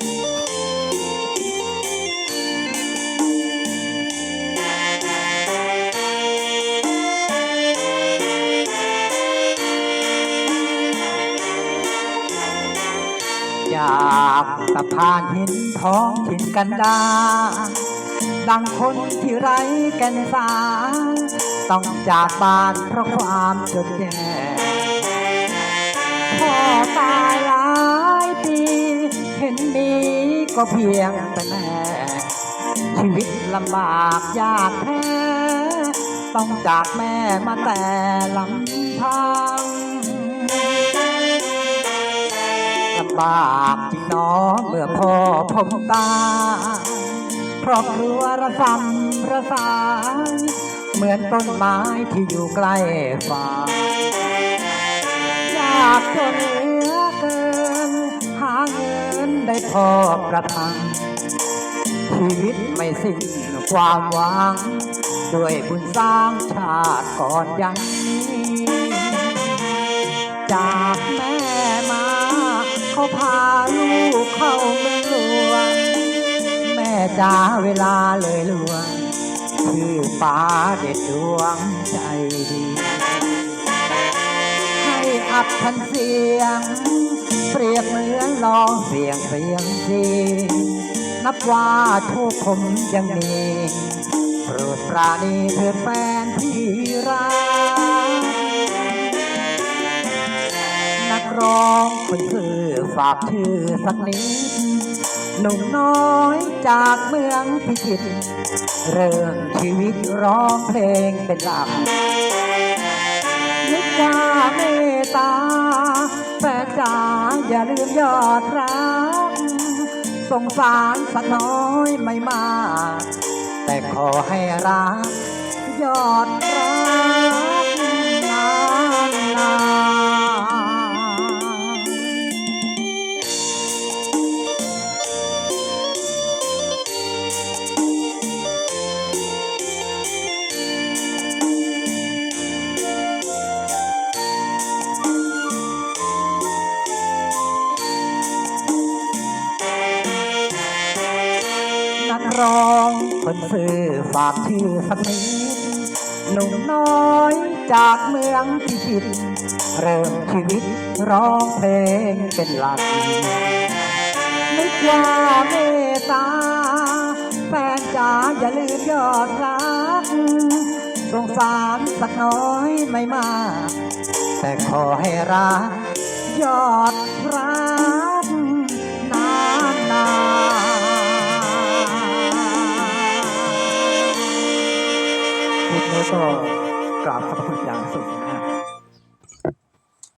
จากสะพานหินท้องถิ่นกันดารดังคนที่ไร้แก่นสารต้องจากบ้านเพราะความจนแย่พ่อตายหลายปีเห็นมี ก็เพียงแต่แม่ชีวิตลำบากยากแท้ต้องจากแม่มาแต่ลำพังลำบากจริงนอเมื่อพ่อผมตายครอบครัวระสำระสายเหมือนต้นไม้ที่อยู่ใกล้ฟ้าอยากจนเหลือเกินหาเงิน ได้พอประทัง ชีวิตไม่สิ้นความหวัง ด้วยบุญสร้างชาติก่อนยังนี้ จากแม่มาเขาพาลูกเข้าเมืองหลวง แม่จ๋าเวลาเลยหลวง คือป้าเด็ดดวงใจดีให้อับทันเสียง เปรียบเหมือน ลองเสียงเสียงสีนับว่าโชคผมยังมีโปรดปราณีเถิดแฟนที่รักนักร้องคนซื่อฝากชื่อสักนิดหนุ่มน้อยจากเมืองพิจิตรเริ่มชีวิตร้องเพลงเป็นหลักนึกว่าเมตตาแฟนจ๋า อย่าลืมยอดรักสงสารสักน้อยไม่มาก แต่ขอให้รักยอดรัก ร้อง คนซื่อฝากชื่อสักนิดหนุ่มน้อยจากเมืองพิจิตรเริ่มชีวิตร้องเพลงเป็นหลักนึกว่าเมตตาแฟนจ๋าอย่าลืมยอดรักสงสารสักน้อยไม่มาก แต่ขอให้รักยอดรัก ทุกนี้ก็กราบขอบพระคุณอย่างสูงนะครับ